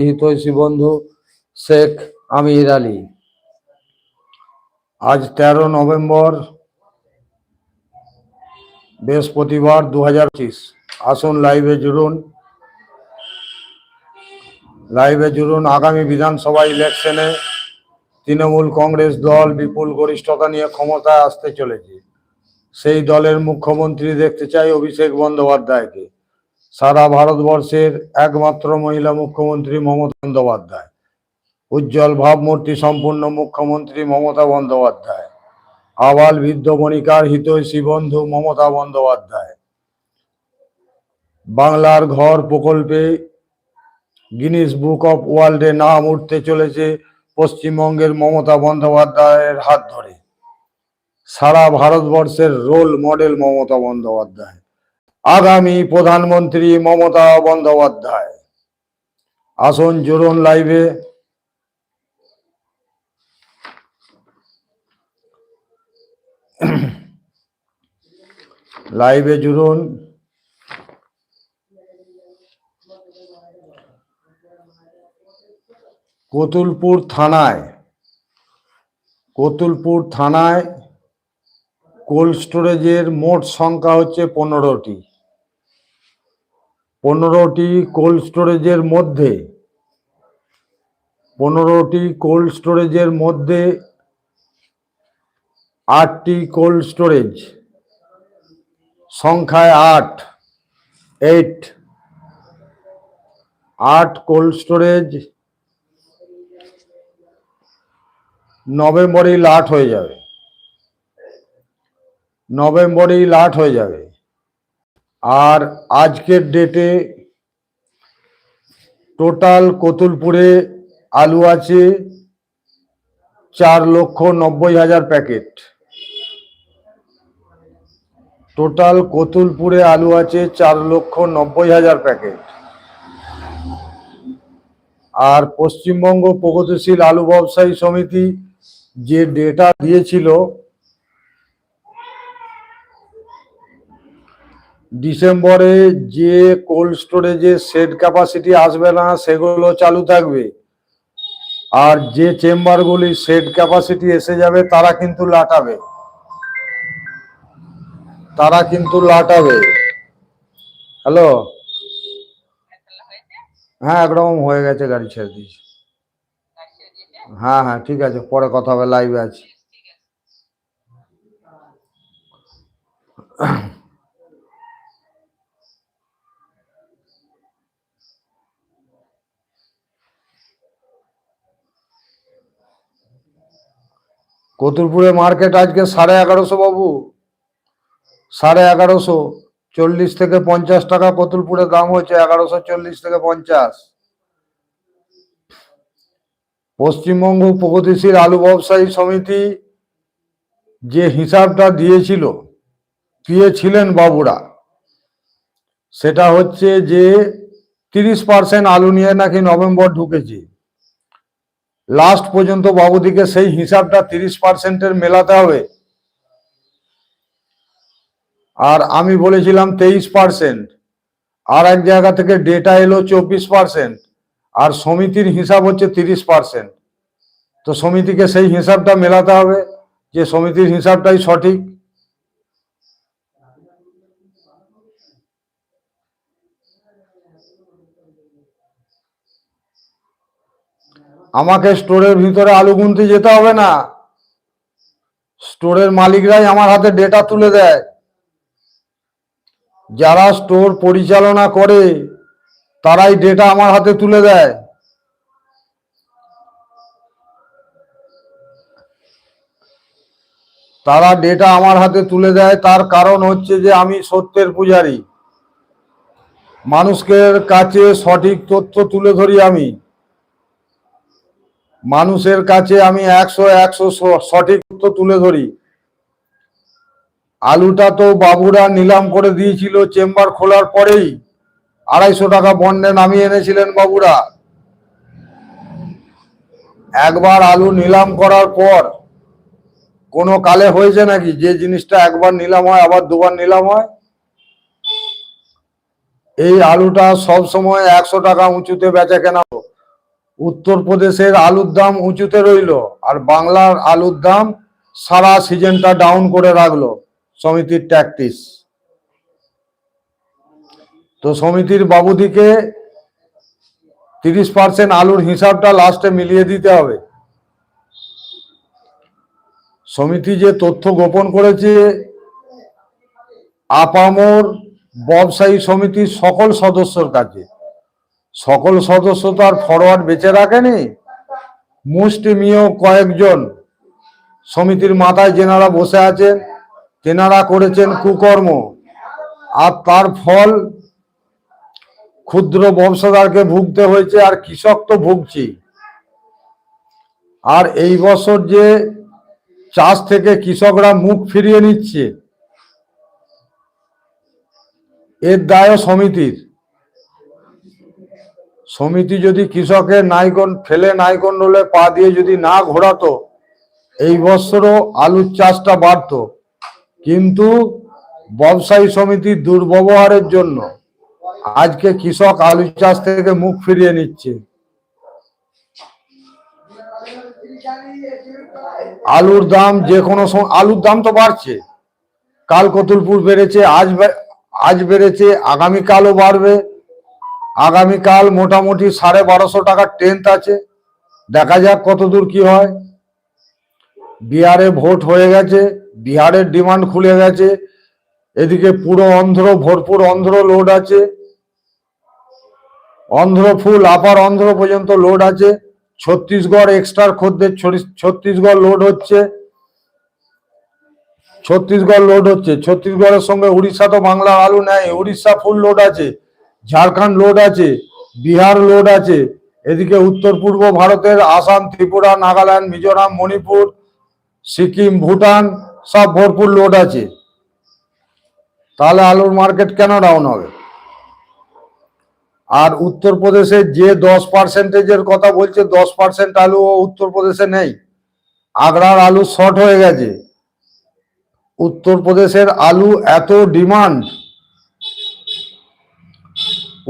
হিতৈষী বন্ধু শেখ আমির আলী। আজ তেরো নভেম্বর বৃহস্পতিবার দু হাজার পঁচিশ। আসুন লাইভে জুড়ুন। লাইভে জুড়ুন আগামী বিধানসভা ইলেকশনে তৃণমূল কংগ্রেস দল বিপুল গরিষ্ঠতা নিয়ে ক্ষমতায় আসতে চলেছে। সেই দলের মুখ্যমন্ত্রী দেখতে চাই অভিষেক বন্দ্যোপাধ্যায়কে। সারা ভারতবর্ষের একমাত্র মহিলা মুখ্যমন্ত্রী মমতা বন্দ্যোপাধ্যায়। উজ্জ্বল ভাবমূর্তি সম্পূর্ণ মুখ্যমন্ত্রী মমতা বন্দ্যোপাধ্যায়। আবাল বৃদ্ধ বণিকার হিতৈষী বন্ধু মমতা বন্দ্যোপাধ্যায়। বাংলার ঘর প্রকল্পে গিনিস বুক অফ ওয়ার্ল্ডে নাম উঠতে চলেছে পশ্চিমবঙ্গের মমতা বন্দ্যোপাধ্যায়ের হাত ধরে। সারা ভারতবর্ষের রোল মডেল মমতা বন্দ্যোপাধ্যায়। আগামী প্রধানমন্ত্রী মমতা বন্দ্যোপাধ্যায়। আসন, জুড়ুন লাইভে লাইভে জুড়ুন। কতুলপুর থানায় কতুলপুর থানায় কোল্ড স্টোরেজের মোট সংখ্যা হচ্ছে পনেরোটি। পনেরোটি কোল্ড স্টোরেজের মধ্যে, পনেরোটি কোল্ড স্টোরেজের মধ্যে আটটি কোল্ড স্টোরেজ, সংখ্যায় আট এইট আট কোল্ড স্টোরেজ নভেম্বরেই লাট হয়ে যাবে, নভেম্বরেই লাট হয়ে যাবে। আর আজকের ডেটে টোটাল কতুলপুরে আলু আছে চার লক্ষ নব্বই হাজার প্যাকেট টোটাল কতুলপুরে আলু আছে চার লক্ষ নব্বই হাজার প্যাকেট আর পশ্চিমবঙ্গ প্রগতিশীল আলু ব্যবসায়ী সমিতি যে ডেটা দিয়েছিল ডিসেম্বরে যে কোল্ড স্টোরেজে সেট ক্যাপাসিটি আসবে না, সেগুলো চালু থাকবে। আর যে চেম্বারগুলি সেট ক্যাপাসিটি এসে যাবে, তারা কিন্তু লাটাবে। তারা কিন্তু লাটাবে। হ্যালো? হ্যাঁ একরকম হয়ে গেছে গাড়ি ছেড়ে দিয়েছি। হ্যাঁ হ্যাঁ ঠিক আছে, পরে কথা হবে লাইভে আছি। কতুলপুরে মার্কেট আজকে সাড়ে এগারোশো বাবু। সাড়ে এগারোশো, চল্লিশ থেকে পঞ্চাশ টাকা কতুলপুরে দাম হচ্ছে এগারোশো চল্লিশ থেকে পঞ্চাশ। পশ্চিমবঙ্গ প্রগতিশীল আলু ব্যবসায়ী সমিতি যে হিসাবটা দিয়েছিল দিয়েছিলেন বাবুরা। সেটা হচ্ছে যে তিরিশ পার্সেন্ট আলু নিয়ে নাকি নভেম্বর ঢুকেছে। লাস্ট পর্যন্ত বাবুদিকে সেই হিসাবটা তিরিশ পার্সেন্টের মেলাতে হবে। আর আমি বলেছিলাম তেইশ পার্সেন্ট। আর এক জায়গা থেকে ডেটা এলো চব্বিশ পার্সেন্ট। আর সমিতির হিসাব হচ্ছে তিরিশ পার্সেন্ট। তো সমিতিকে সেই হিসাবটা মেলাতে হবে যে সমিতির হিসাবটাই সঠিক। আমাকে স্টোরের ভিতরে আলু গুনতে যেতে হবে না। স্টোরের মালিকরাই আমার হাতে ডেটা তুলে দেয়। যারা স্টোর পরিচালনা করে, তারাই ডেটা আমার হাতে তুলে দেয়। তারা ডেটা আমার হাতে তুলে দেয়, তার কারণ হচ্ছে যে আমি সত্যের পূজারী। মানুষকে কাছে সঠিক তথ্য তুলে ধরি আমি। মানুষের কাছে আমি একশো একশো সঠিক তুলে ধরি। আলুটা তো বাবুরা নিলাম করে দিয়েছিল, চেম্বার খোলার পরেই আড়াইশো টাকা বন্ডে নামিয়ে এনেছিলেন বাবুরা। একবার আলু নিলাম করার পর, কোনো কালে হয়েছে নাকি যে জিনিসটা একবার নিলাম হয়, আবার দুবার নিলাম হয়? এই আলুটা সব সময় একশো টাকা উঁচুতে বেচা কেনা। উত্তরপ্রদেশের আলুর দাম উঁচুতে রইল আর বাংলার আলুর দাম সারা সিজনটা ডাউন করে রাখল সমিতির ট্যাকটিস তো সমিতির বাবুদিকে তিরিশ পার্সেন্ট আলুর হিসাবটা লাস্টে মিলিয়ে দিতে হবে। সমিতি যে তথ্য গোপন করেছে, আপামর ব্যবসায়ী সমিতির সকল সদস্যর কাছে। সকল সদস্য তো আর ফরওয়ার্ড বেঁচে রাখেনি। মুষ্টিমীয় কয়েকজন সমিতির মাথায় যেনারা বসে আছেন, তেনারা করেছেন কুকর্ম। আর তার ফল ক্ষুদ্র ব্যবসাদারকে ভুগতে হয়েছে, আর কৃষক তো ভুগছি। আর এই বছর যে চাষ থেকে কৃষকরা মুখ ফিরিয়ে নিচ্ছে, এর দায় সমিতির। সমিতি যদি কৃষকের নাইকন ফেলে নাইকন রোলে পা দিয়ে যদি না ঘোরাতো, এই বছরও আলুর চাষটা বাড়তো। কিন্তু ব্যবসায়ী সমিতির দুর্ব্যবহারের জন্য আজকে কৃষক আলু চাষ থেকে মুখ ফিরিয়ে নিচ্ছে। আলুর দাম যে কোনো আলুর দাম তো বাড়ছে। কাল কতুলপুর বেড়েছে, আজ আজ বেড়েছে, আগামীকালও বাড়বে। আগামীকাল মোটামুটি সাড়ে বারোশো টাকার টেন্থ আছে। দেখা যাক কতদূর কি হয়। বিহারে ভোট হয়ে গেছে, বিহারের ডিমান্ড খুলে গেছে। এদিকে পুরো অন্ধ্র, ভরপুর অন্ধ্র লোড আছে। অন্ধ্র ফুল আপার অন্ধ্র পর্যন্ত লোড আছে। ছত্তিশগড় এক্সট্রার খদ্দের ছত্তিশগড় লোড হচ্ছে। ছত্তিশগড় লোড হচ্ছে। ছত্তিশগড়ের সঙ্গে উড়িষ্যা তো বাংলার আলু নেয়, উড়িষ্যা ফুল লোড আছে। ঝাড়খণ্ড লোড আছে, বিহার লোড আছে, এদিকে উত্তর পূর্ব ভারতের আসাম, ত্রিপুরা, নাগাল্যান্ড, মিজোরাম, মণিপুর, সিকিম, ভুটান সব ভরপুর লোড আছে। তাহলে আলুর মার্কেট কেন ডাউন হবে? আর উত্তরপ্রদেশে যে দশ পার্সেন্টেজের কথা বলছে, দশ পার্সেন্ট আলু উত্তরপ্রদেশে নেই। আগ্রার আলু শর্ট হয়ে গেছে। উত্তরপ্রদেশের আলু এত ডিমান্ড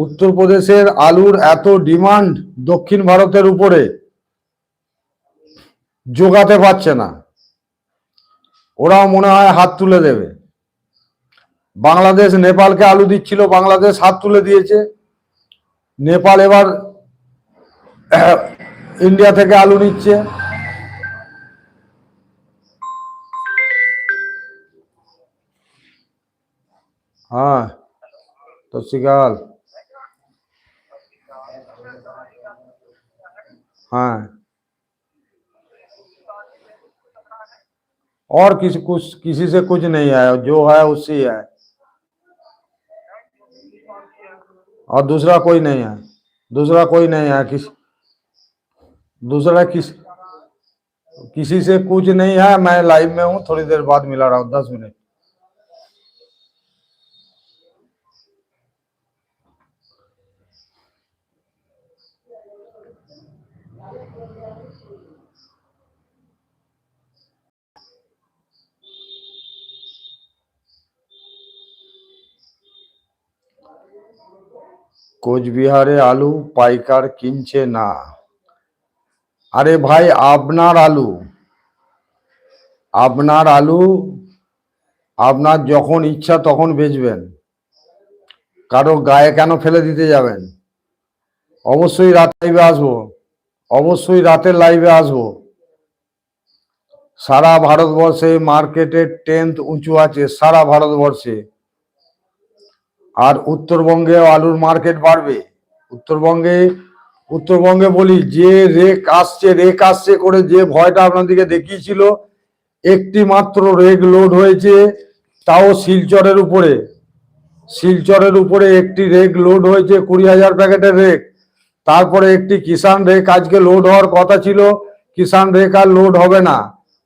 উত্তরপ্রদেশের আলুর এত ডিমান্ড দক্ষিণ ভারতের উপরে যোগাতে পারছে না। ওরাও মনে হয় হাত তুলে দেবে। বাংলাদেশ, নেপালকে আলু দিচ্ছিল, বাংলাদেশ হাত তুলে দিয়েছে। নেপাল এবার ইন্ডিয়া থেকে আলু নিচ্ছে। হ্যাঁ সত শ্রীকাল हाँ। और किसी, कुछ, किसी से कुछ नहीं है, जो है उसी है। और दूसरा कोई नहीं है। दूसरा कोई नहीं है, किस, दूसरा किस, किसी से कुछ नहीं है। मैं लाइव में हूँ, थोड़ी देर बाद मिला रहा हूँ, दस मिनट। কোচবিহারে আলু পাইকার কিনছে না। আরে ভাই, আপনার আলু। আপনার আলু, আপনার যখন ইচ্ছা তখন বেচবেন। কারও গায়ে কেন ফেলে দিতে যাবেন? অবশ্যই রাত লাইভে আসব। অবশ্যই রাতের লাইভে আসব। সারা ভারতবর্ষে মার্কেটের টেন্থ উঁচু আছে, সারা ভারতবর্ষে। আর উত্তরবঙ্গে আলুর মার্কেট বাড়বে। উত্তরবঙ্গে উত্তরবঙ্গে বলি, যে রেক আসছে রেক আসছে করে যে ভয়টা আপনাদেরকে দেখিয়েছিল একটি মাত্র রেক লোড হয়েছে, তাও শিলচরের উপরে। শিলচরের উপরে একটি রেক লোড হয়েছে, কুড়ি হাজার প্যাকেটের রেক তারপরে একটি কিষান রেক আজকে লোড হওয়ার কথা ছিল কিষান রেক আর লোড হবে না।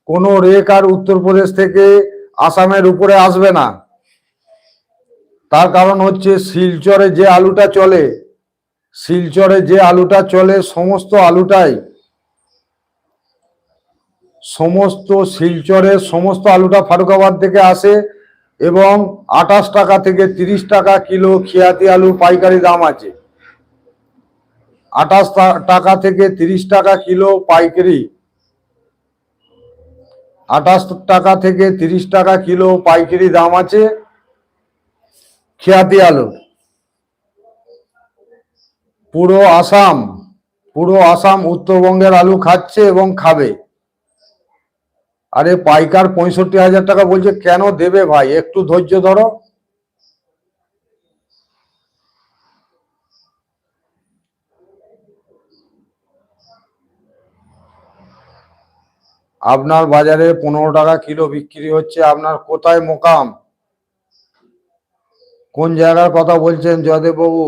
কোনো রেক আর উত্তরপ্রদেশ থেকে আসামের উপরে আসবে না। তার কারণ হচ্ছে শিলচরে যে আলুটা চলে, শিলচরে যে আলুটা চলে, সমস্ত আলুটাই, সমস্ত শিলচরের সমস্ত আলুটা ফারুকাবাদ থেকে আসে এবং আঠাশ টাকা থেকে তিরিশ টাকা কিলো খিয়াতি আলু পাইকারি দাম আছে। আঠাশ টাকা থেকে তিরিশ টাকা কিলো পাইকারি, আঠাশ টাকা থেকে তিরিশ টাকা কিলো পাইকারি দাম আছে। খেয়াতি আলুর পুরো আসাম পুরো আসাম উত্তরবঙ্গের আলু খাচ্ছে এবং খাবে। আরে পাইকার পঁয়ষট্টি হাজার টাকা বলছে, কেন দেবে ভাই? একটু ধৈর্য ধরো। আপনার বাজারে পনেরো টাকা কিলো বিক্রি হচ্ছে, আপনার কোথায় মোকাম? কোন জায়গার কথা বলছেন জয়দেব বাবু?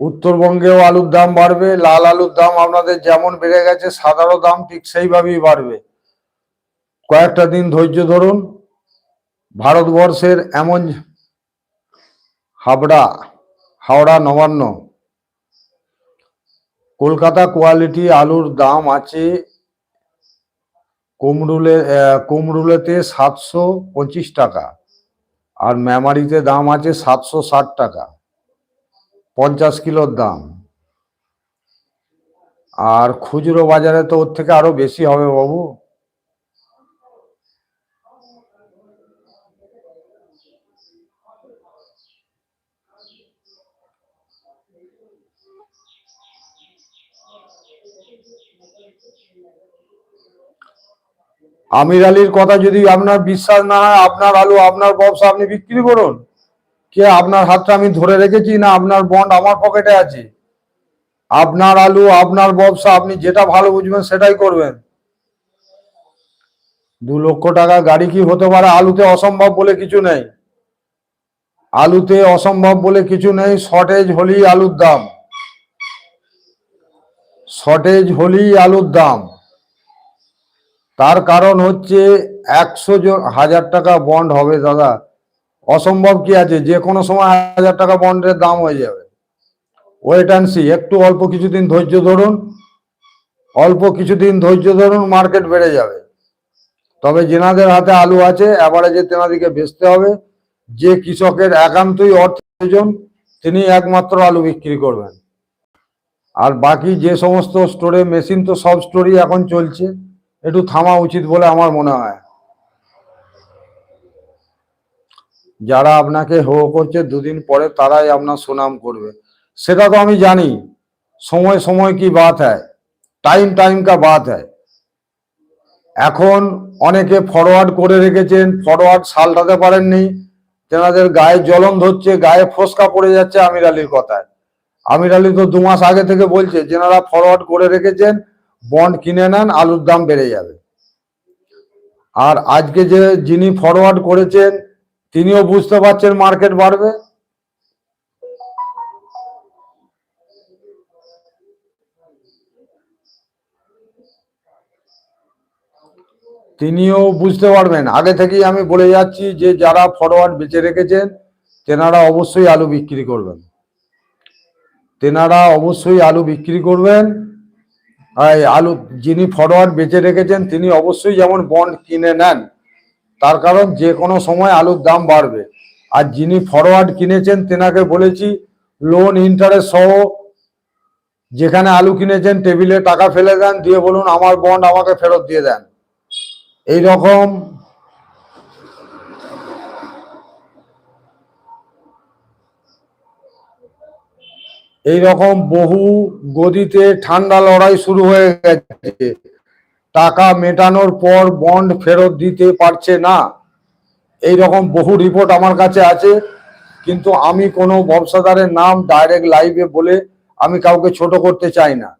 উত্তরবঙ্গেও আলুর দাম বাড়বে, লাল আলুর দাম আপনাদের যেমন বেড়ে গেছে, সাদারও দাম ঠিক সেইভাবেই বাড়বে। কয়েকটা দিন ধৈর্য ধরুন, ভারতবর্ষের এমন হাবড়া, হাওড়া নবান্ন। কলকাতা কোয়ালিটি আলুর দাম আছে কুমরুলে কুমরুলেতে সাতশো পঁচিশ টাকা আর মেমারিতে দাম আছে সাতশো ষাট টাকা, পঞ্চাশ কিলোর দাম। আর খুচরো বাজারে তো ওর থেকে আরও বেশি হবে বাবু। আমির আলীর কথা যদি আপনার বিশ্বাস না হয়, আপনার আলু, আপনার ব্যবসা আপনি বিক্রি করুন। কে আপনার হাতটা আমি ধরে রেখেছি না আপনার বন্ড আমার পকেটে আছে? আপনার আলু, আপনার ব্যবসা, আপনি যেটা ভালো বুঝবেন সেটাই করবেন। দু লক্ষ টাকা গাড়ি কি হতে পারে? আলুতে অসম্ভব বলে কিছু নেই। আলুতে অসম্ভব বলে কিছু নেই। শর্টেজ হলেই আলুর দাম। শর্টেজ হলেই আলুর দাম। তার কারণ হচ্ছে একশো জন, হাজার টাকা বন্ড হবে দাদা। অসম্ভব কি আছে? যে কোনো সময় হাজার টাকা বন্ডের দাম হয়ে যাবে। ওয়েট অ্যান্ড সি একটু অল্প কিছুদিন ধৈর্য ধরুন। অল্প কিছুদিন ধৈর্য ধরুন মার্কেট বেড়ে যাবে। তবে যেনাদের হাতে আলু আছে অ্যাভারেজে তেনাদিকে বেচতে হবে। যে কৃষকের একান্তই অর্থ প্রয়োজন তিনি একমাত্র আলু বিক্রি করবেন। আর বাকি যে সমস্ত স্টোরে মেশিন তো সব স্টোরই এখন চলছে। একটু থামা উচিত বলে আমার মনে হয়। যারা আপনাকে হো করছে, দুদিন পরে তারাই আপনার সুনাম করবে। সেটা তো আমি জানি। সময় সময় কি বাত হয়? টাইম টাইম কা বাত হয়। এখন অনেকে ফরওয়ার্ড করে রেখেছেন ফরওয়ার্ড সালটাতে পারেননি। তেনাদের গায়ে জ্বলন ধরছে, গায়ে ফোসকা পড়ে যাচ্ছে আমির আলীর কথায়। আমির আলী তো দু মাস আগে থেকে বলছে, যেনারা ফরওয়ার্ড করে রেখেছেন বন্ড কিনে নেন, আলুর দাম বেড়ে যাবে। আর আজকে যে যিনি ফরওয়ার্ড করেছেন, তিনিও বুঝতে পারছেন মার্কেট বাড়বে। তিনিও বুঝতে পারবেন। আগে থেকেই আমি বলে যাচ্ছি যে, যারা ফরওয়ার্ড বেঁচে রেখেছেন, তেনারা অবশ্যই আলু বিক্রি করবেন। তেনারা অবশ্যই আলু বিক্রি করবেন। আলু যিনি ফরওয়ার্ড বেঁচে রেখেছেন, তিনি অবশ্যই যেমন বন্ড কিনে নেন, তার কারণ যে কোনো সময় আলুর দাম বাড়বে। আর যিনি ফরওয়ার্ড কিনেছেন, তেনাকে বলেছি লোন ইন্টারেস্ট সহ যেখানে আলু কিনেছেন টেবিলে টাকা ফেলে দেন, দিয়ে বলুন, আমার বন্ড আমাকে ফেরত দিয়ে দেন। এই রকম এই রকম বহু গদিতে ঠান্ডা লড়াই শুরু হয়ে গেছে। টাকা মেটানোর পর বন্ড ফেরত দিতে পারছে না। এই রকম বহু রিপোর্ট আমার কাছে আছে। কিন্তু আমি কোনো ব্যবসাদারের নাম ডাইরেক্ট লাইভে বলে আমি কাউকে ছোট করতে চাই না।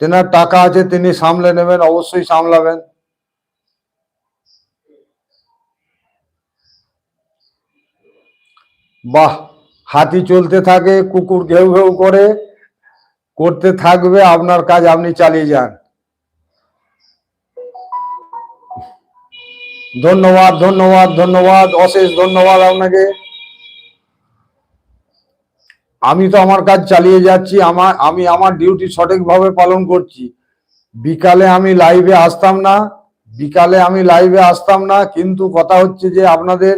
তেনার টাকা আছে, তিনি সামলে নেবেন, অবশ্যই সামলাবেন। বাহ! হাতি চলতে থাকে, কুকুর ঘেউ ঘেউ করে, করতে থাকবে, আপনার কাজ আপনি চালিয়ে যান। ধন্যবাদ ধন্যবাদ ধন্যবাদ, অশেষ ধন্যবাদ আপনাকে। আমি তো আমার কাজ চালিয়ে যাচ্ছি, আমার, আমি আমার ডিউটি সঠিকভাবে পালন করছি। বিকালে আমি লাইভে আসতাম না, বিকালে আমি লাইভে আসতাম না, কিন্তু কথা হচ্ছে যে আপনাদের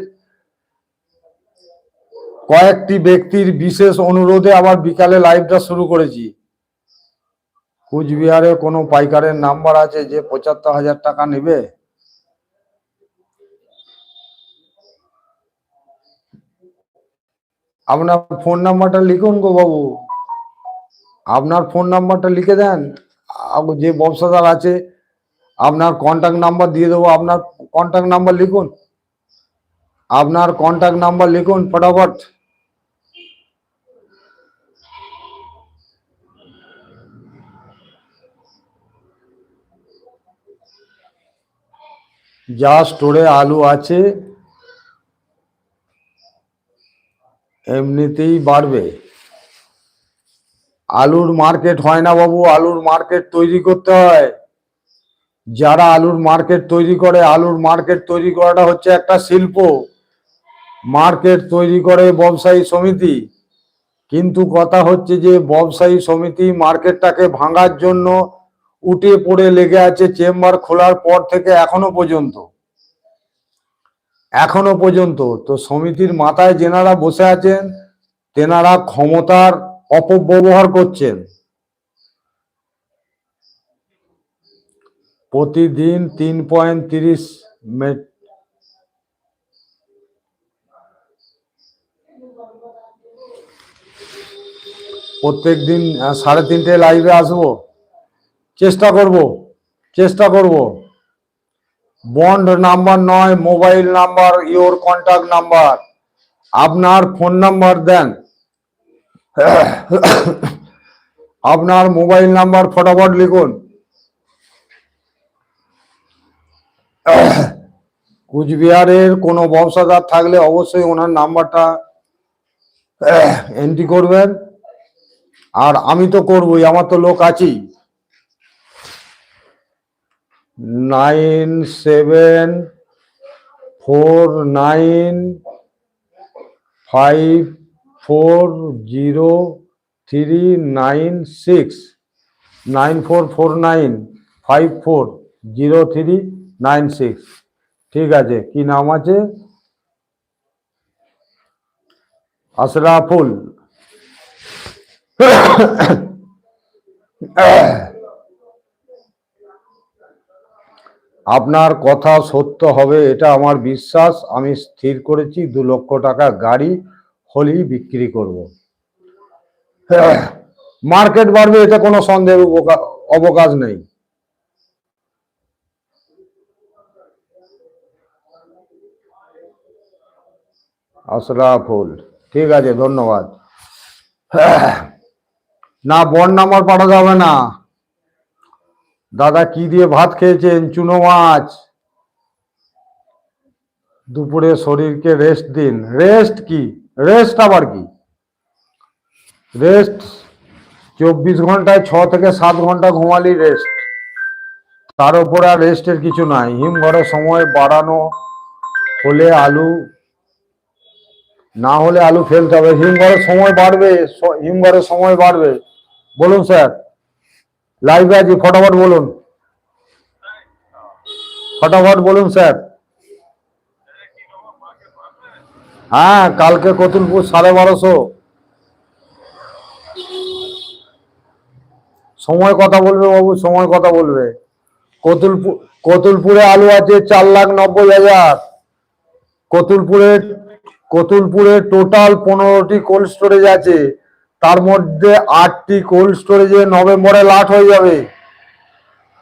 কয়েকটি ব্যক্তির বিশেষ অনুরোধে আবার বিকালে লাইভটা শুরু করেছি। কুচবিহারে কোনো পাইকারের নাম্বার আছে যে পঁচাত্তর হাজার টাকা নেবে? আপনার ফোন নাম্বারটা লিখুন গো বাবু। আপনার ফোন নাম্বারটা লিখে দেন। যে ব্যবসাদার আছে, আপনার কন্ট্যাক্ট নাম্বার দিয়ে দেবো। আপনার কন্ট্যাক্ট নাম্বার লিখুন। আপনার কন্ট্যাক্ট নাম্বার লিখুন, ফটাফট। যা স্টোরে আলু আছে, এমনিতেই বাড়বে। আলুর মার্কেট হয় না বাবু, আলুর মার্কেট তৈরি করতে হয়। যারা আলুর মার্কেট তৈরি করে, আলুর মার্কেট তৈরি করাটা হচ্ছে একটা শিল্প। মার্কেট তৈরি করে ব্যবসায়ী সমিতি। কিন্তু কথা হচ্ছে যে, ব্যবসায়ী সমিতি মার্কেটটাকে ভাঙার জন্য উঠে পড়ে লেগে আছে চেম্বার খোলার পর থেকে এখনও পর্যন্ত। এখনও পর্যন্ত। তো সমিতির মাথায় যেনারা বসে আছেন, তেনারা ক্ষমতার অপব্যবহার করছেন। প্রতিদিন তিন পয়েন্ট তিরিশ প্রত্যেক দিন সাড়ে তিনটে লাইভে আসব। চেষ্টা করব চেষ্টা করব। বন্ড নাম্বার নয়, mobile number, your contact number. আপনার ফোন নাম্বার দেন। আপনার মোবাইল নাম্বার ফটাফট লিখুন। কুচবিহারের কোনো ব্যবসাদার থাকলে অবশ্যই ওনার নাম্বারটা, এন্ট্রি করবেন। আর আমি তো করবই, আমার তো লোক আছেই। Nine seven four nine five four zero three nine six nine four four nine five four zero three nine six ঠিক আছে, কি নাম আছে? আশরাফুল। আপনার কথা সত্য হবে, এটা আমার বিশ্বাস। আমি স্থির করেছি, দু লক্ষ টাকা গাড়ি হলেই বিক্রি করব। মার্কেট বাড়বে এটা কোনো সন্দেহের উপকা- অবকাশ নেই। আশরাফুল, ঠিক আছে, ধন্যবাদ। না বন নাম্বার পাঠা যাবে না। দাদা কি দিয়ে ভাত খেয়েছেন? চুনো মাছ। দুপুরে শরীরকে রেস্ট দিন। রেস্ট কি? রেস্ট আবার কি? রেস্ট চব্বিশ ঘন্টায় ছ থেকে সাত ঘণ্টা ঘুমালি রেস্ট তার উপরে আর রেস্টের কিছু নাই। হিমঘরের সময় বাড়ানো হলে আলু, না হলে আলু ফেলতে হবে। হিমঘরের সময় বাড়বে হিমঘরের সময় বাড়বে। বলুন স্যার। লাইভে আছি, ফটাফট বলুন। ফটাফট বলুন, স্যার। হ্যাঁ কালকে কতুলপুর সাড়ে বারোশো। সময় কথা বলবে বাবু, সময় কথা বলবে। কতুলপুর কতুলপুরে আলু আছে চার লাখ নব্বই হাজার। কতুলপুরে কতুলপুরে টোটাল পনেরোটি কোল্ড স্টোরেজ আছে। তার মধ্যে আটটি কোল্ড স্টোরেজে নভেম্বরে লাট হয়ে যাবে।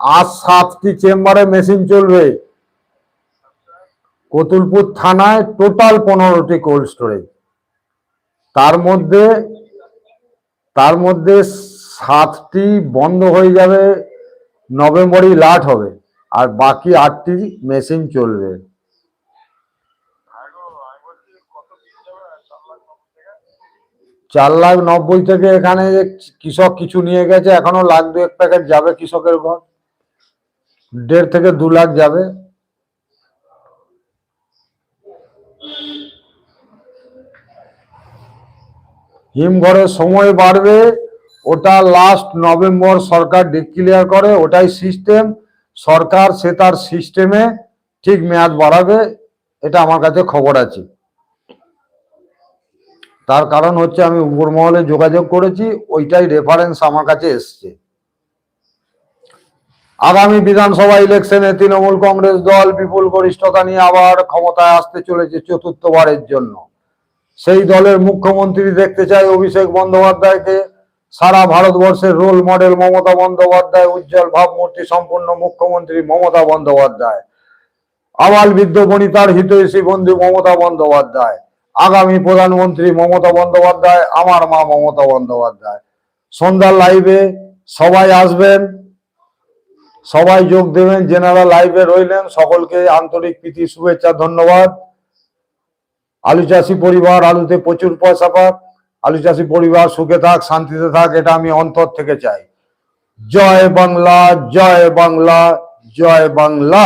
আর সাতটি চেম্বারে মেশিন চলবে। কতুলপুর থানায় টোটাল পনেরোটি কোল্ড স্টোরেজ তার মধ্যে তার মধ্যে সাতটি বন্ধ হয়ে যাবে। নভেম্বরেই লাট হবে। আর বাকি আটটি মেশিন চলবে। চার লাখ নব্বই থেকে এখানে কৃষক কিছু নিয়ে গেছে, এখনও লাখ দু এক প্যাকেট যাবে কৃষকের ঘর। দেড় থেকে দু লাখ যাবে। হিমঘরের সময় বাড়বে, ওটা লাস্ট নভেম্বর সরকার ডিক্লিয়ার করে, ওটাই সিস্টেম সরকার সে তার সিস্টেমে ঠিক মেয়াদ বাড়াবে, এটা আমার কাছে খবর আছে। তার কারণ হচ্ছে আমি উপর মহলে যোগাযোগ করেছি, ওইটাই রেফারেন্স আমার কাছে এসছে। আগামী বিধানসভা ইলেকশনে তৃণমূল কংগ্রেস দল বিপুল গরিষ্ঠতা নিয়ে আবার ক্ষমতায় আসতে চলেছে চতুর্থবারের জন্য। সেই দলের মুখ্যমন্ত্রী দেখতে চাই অভিষেক বন্দ্যোপাধ্যায়কে। সারা ভারতবর্ষের রোল মডেল মমতা বন্দ্যোপাধ্যায়, উজ্জ্বল ভাবমূর্তি সম্পূর্ণ মুখ্যমন্ত্রী মমতা বন্দ্যোপাধ্যায়। আবাল বৃদ্ধ বনিতার হিতৈষী বন্ধু মমতা বন্দ্যোপাধ্যায়। আগামী প্রধানমন্ত্রী মমতা বন্দ্যোপাধ্যায়, আমার মা মমতা বন্দ্যোপাধ্যায়। সন্ধ্যার লাইভে সবাই আসবেন, সবাই যোগ দেবেন, যেনারা লাইভে রইলেন, সকলকে আন্তরিক প্রীতি, শুভেচ্ছা, ধন্যবাদ। আলু চাষি পরিবার, আলুতে প্রচুর পয়সা পাক, আলু চাষি পরিবার সুখে থাক, শান্তিতে থাক, এটা আমি অন্তর থেকে চাই। জয় বাংলা জয় বাংলা জয় বাংলা।